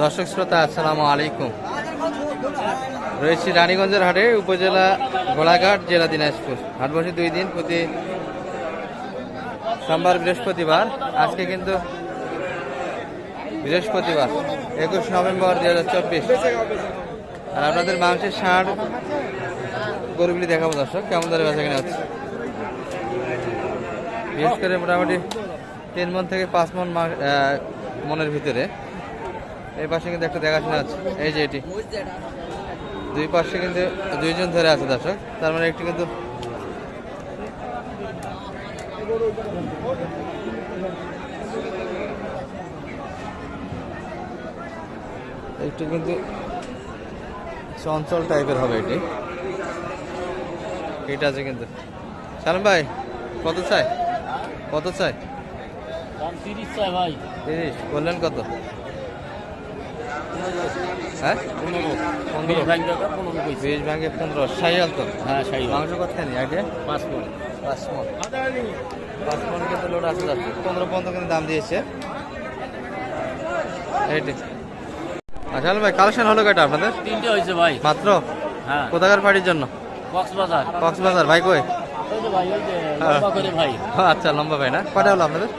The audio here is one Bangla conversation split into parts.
দর্শক শ্রোতা, আসসালামু আলাইকুম। রয়েছি রানীগঞ্জের হাটে, উপজেলা গোলাঘাট, জেলা দিনাজপুর। হাট বসে দুই দিন, প্রতি সোমবার, বৃহস্পতিবার। আজকে কিন্তু বৃহস্পতিবার, একুশ নভেম্বর দুই হাজার চব্বিশ। আর আপনাদের মাংসের ষাঁড় গরুগুলি দেখাবো দর্শক, কেমন ধরে বেচা কিনা হচ্ছে। বিশেষ করে মোটামুটি তিন মন থেকে পাঁচ মন মনের ভিতরে। এই পাশে কিন্তু একটা দেখাশোনা আছে। এই যে এটি। দুই পাশে কিন্তু দুইজন ধরে আছে দর্শক। তার মানে একটি কিন্তু একটু কিন্তু চঞ্চল টাইপের হবে এটি। এটা আছে কিন্তু। সালাম ভাই, কত চাই? কত চাই? তিরিশ বললেন কত? হ্যাঁ? পনেরো। বিশ ভাঙে সাইয়াল তো? হ্যাঁ মাংস আগে? পাঁচ মন। পাঁচ মন। পাঁচ মন কিন্তু লোড আছে যাচ্ছে পনেরো পর্যন্ত কিন্তু দাম দিয়েছে। এইটি আচ্ছা ভাই কালেকশন হলো কয়টা আপনাদের? তিনটে হয়েছে ভাই। মাত্র? হ্যাঁ। কোথাকার পার্টির জন্য? কক্সবাজার। কক্সবাজার ভাই কই? আচ্ছা লম্বা ভাই না? কটা হলো আপনাদের?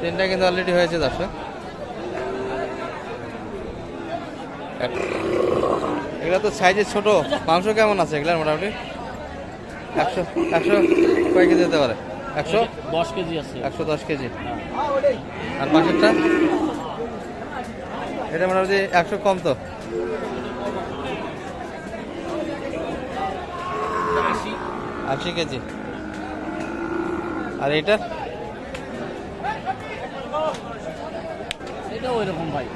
তিনটা কিন্তু অলরেডি হয়েছে দর্শক। এগুলো তো সাইজে ছোট। মাংস কেমন আছে এগুলার মোটামুটি? একশো একশো কয় কেজি যেতে পারে? একশো? দশ কেজি আছে। একশো দশ কেজি। আর পাশেরটা এটা মোটামুটি একশো কম তো। আশি কেজি। আর এইটার এটা? ওই রকম ভাই।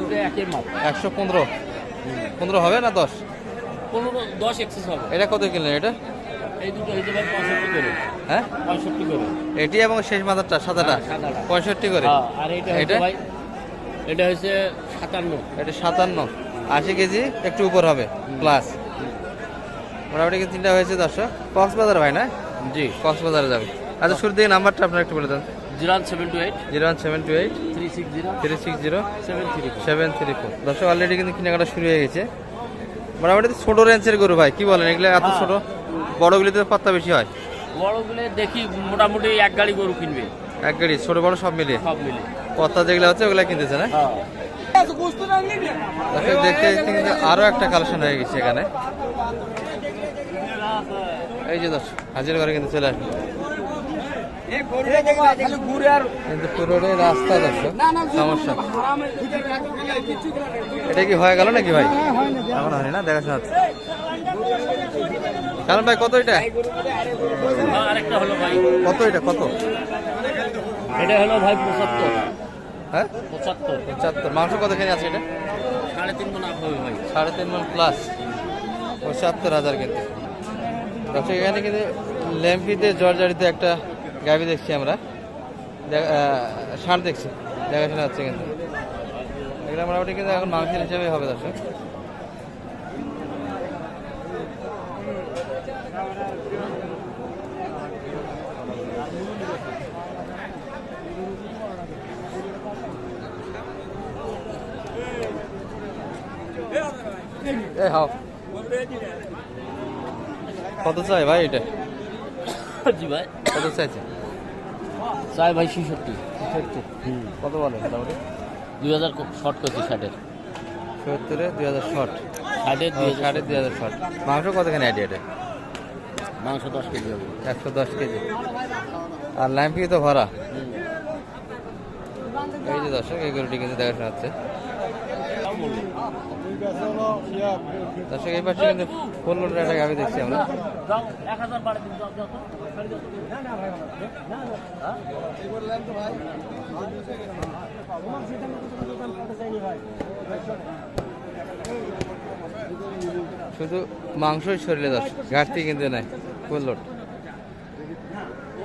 দুটো একের মাপ। একশো পনেরো। পনেরো হবে না দশ? পনেরো দশ এক্সেস হবে। এটা কত কিনলেন এটা? এই দুটো হয়েছে ভাই পঁয়ষট্টি করে। হ্যাঁ? পঁয়ষট্টি করে। এটি এবং শেষ মাথারটা সাদাটা? হ্যাঁ, পঁয়ষট্টি করে। হ্যাঁ, আর এটা এটা? ভাই এটা সাতান্ন। এটা সাতান্ন। আশি কেজি একটু উপর হবে প্লাস মোটামুটি তিনটা হয়েছে দর্শক? কক্সবাজার ভাই না? জি। কক্সবাজারে যাবে। আচ্ছা শুরু থেকে নাম্বারটা আপনার একটু বলে দেন। Zero seven two eight. Zero one seven two eight. Three six zero. Three six zero. Seven three seven three four. দর্শক অলরেডি কিন্তু কেনাকাটা শুরু হয়ে গেছে। মোটামুটি ছোট রেঞ্জের গরু ভাই কি বলেন? এগুলো এত হ্যাঁ। ছোট বড়গুলিতে পাত্তা বেশি হয়? বড়গুলো দেখি মোটামুটি এক গাড়ি গরু কিনবে। এক গাড়ি ছোট বড় সব মিলিয়ে? সব মিলে পত্তা যেগুলো হচ্ছে ওগুলো কিনতেছে না? হ্যাঁ। দেখতে কিন্তু আরও একটা কালেকশন হয়ে গেছে এখানে। এই যে দর্শক হাজির করে কিন্তু চলে আসবে। কিন্তু পুরোটাই রাস্তা সমস্যা। এটা কি হয়ে গেল নাকি ভাই? এখন হয়নি না কারণ ভাই কত এটা? হলো ভাই। কত এটা? কত? এটা হলো ভাই পঁচাত্তর। হ্যাঁ? পঁচাত্তর। পঁচাত্তর। মাংস কত খেয়ে আছে এটা? সাড়ে তিন হবে ভাই। সাড়ে তিন মন প্লাস পঁচাত্তর হাজার কিন্তু দর্শক এখানে কিন্তু ল্যাম্পিতে জর্জারিতে একটা গাভি দেখছি আমরা। ষাঁড় দেখছি। দেখাশোনা হচ্ছে কিন্তু। এগুলো মোটামুটি কিন্তু এখন মাংসের হিসেবে হবে দর্শক। কত চাই ভাই এটা? জি ভাই। কত চাইছে? চাই ভাই ছেষট্টি। কত বলে তাহলে দুই হাজার শর্ট করছি ষাটের। সত্তরে দুই হাজার শর্ট ষাটের সাড়ে দুই হাজার শর্ট মাংস কতখানি আইডিয়া এটা মাংস দশ কেজি হবে। একশো দশ কেজি। আর ল্যাম্পি তো ভরা। এই যে দর্শক এই গরুটি কিন্তু দেখাশোনা হচ্ছে। পাশে কিন্তু ফুল লোডের একটা গাভি দেখছি আমরা। শুধু মাংসই শরীরে দর্শক, ঘাটতি কিন্তু নাই ফুল লোড ও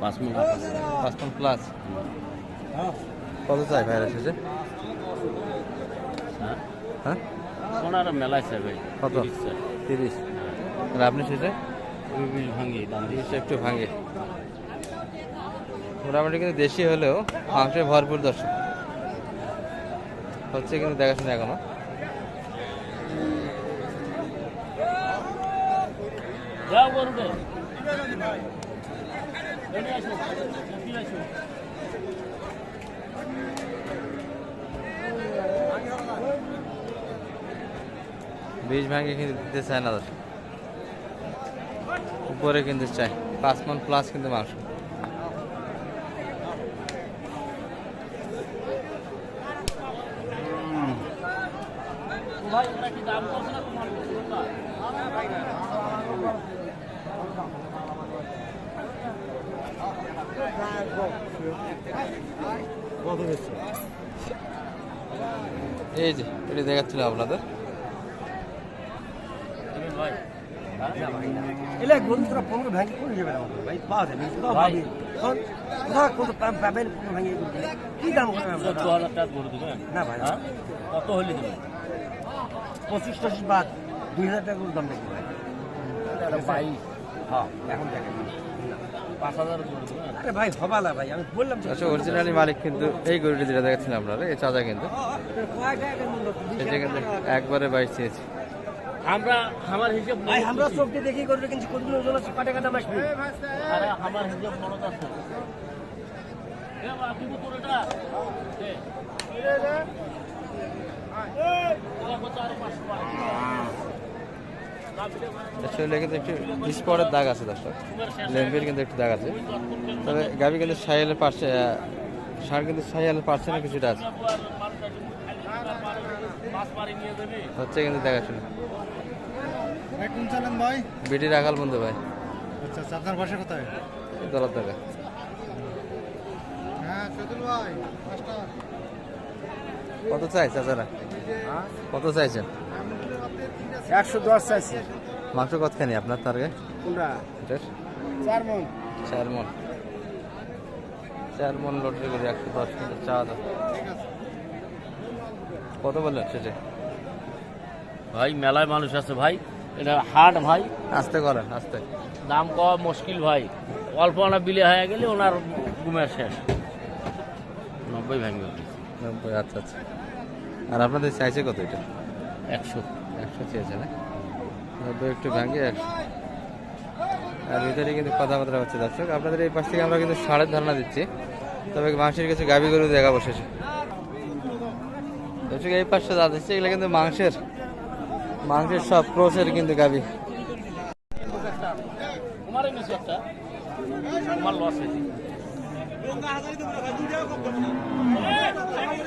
পাঁচ মিনিট পাঁচ পন প্লাস কত চাই ভাইরা শেষে? হ্যাঁ? হ্যাঁ? ওনারা মেলায় ভাই কত? তিরিশ আর আপনি শেষে? ভাঙি একটু ভাঙে মোটামুটি কিন্তু দেশি হলেও মাংসে ভরপুর দর্শক। হচ্ছে কিন্তু দেখাশোনা এখনও। যাও আসো বীজ ভাঙে কিন্তু দিতে চায় না দর্শক। উপরে কিন্তু চাই পাঁচ মন প্লাস কিন্তু মাংস। ভাই, ওরা কি দাম করছে না তোমার? এই যে এটি দেখাচ্ছিল আপনাদের। এলে গরুটা পনেরো ভেঙে করে যাবে আমাদের ভাই পাওয়া যাবে এখন কোথাও পা- পাবেন পনেরো করবে কি দাম করে আমরা চোদ্দ হাজার টাকা গরু দেবেন না ভাই। হ্যাঁ? কত হলে দেবেন পঁচিশ টচিশ বাদ দুই হাজার টাকা করে দাম দেখি ভাই? বাইশ হ্যাঁ এখন দেখেন। আরে ভাই হবালা ভাই আমি বললাম আচ্ছা অরিজিনালি মালিক কিন্তু এই গরুটি যেটা দেখাচ্ছিলেন আপনারা এই চাচা কিন্তু একবারে বাইশ চেয়েছে আমরা আমার হিসেব ভাই আমরা। চোখটি দেখি করবে কিন্তু কতগুলো ওজন আছে দাম আসবে আরে আমার হিসেব মনে আছে কত আরও পাঁচশো বাড়ে। মানে শরীরে কিন্তু একটু স্পটের দাগ আছে দর্শক। লেম্পের কিন্তু একটু দাগ আছে। তবে গাবি কিন্তু সাইয়ালের পার্সে সার কিন্তু সাইয়ালের পার্সেন্ট কিছুটা আছে। হচ্ছে কিন্তু দেখাশোনা। ভাই বিটি রাখাল বন্ধু ভাই। আচ্ছা আচ্ছা আপনার বাসা কোথায় দলার টাকা কত চাই চাচারা? কত চাইছেন? একশো দশ চাইছি। মাংস কতখানি আপনার টার্গেট কোনটা? এটার? চার মন। চার মন। চার মন লটারি করে একশো দশ চা দাও। কত বললেন সেটা? ভাই মেলায় মানুষ আছে ভাই। এটা হাট ভাই। আস্তে করেন আস্তে দাম কম মুশকিল ভাই। অল্প আনা বিলে হয়ে গেলে ওনার ঘুমের শেষ। নব্বই ভাঙবে। নব্বই আচ্ছা আচ্ছা। আর আপনাদের চাইছে কত এটা? একশো। একশো চেয়েছে না? নব্বই একটু ভাঙে একশো। আর ভিতরে কিন্তু কথাবার্তা হচ্ছে দর্শক, আপনাদের এই পাশ থেকে আমরা কিন্তু সাড়ের ধারণা দিচ্ছি। তবে মাংসের কিছু গাভি গরু দেখা বসেছে দর্শক, এই পাশে যা দিচ্ছে এগুলো কিন্তু মাংসের মাংসের সব ক্রোসের কিন্তু গাভি।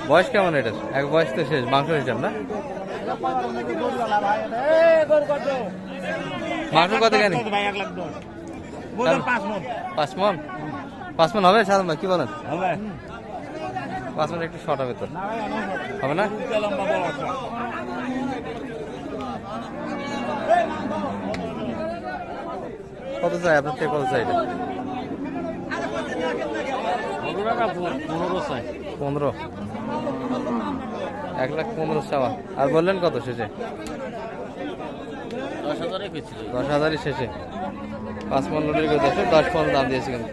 বয়স কেমন এটার? এক বয়স তো শেষ, মাংস হিসাব না? মাংস কত কেন? পাঁচ মন পাঁচ মন হবে? সাধারণ কি বলেন? পাঁচ মন একটু শর্ট হবে তো। হবে না? কত চাই আপনার থেকে কত চাই পনেরো এক লাখ পনেরো চাওয়া। আর বললেন কত শেষে? দশ হাজারই শেষে। পাঁচ পনেরো দশ দশ পনেরো দাম দিয়েছে কিন্তু।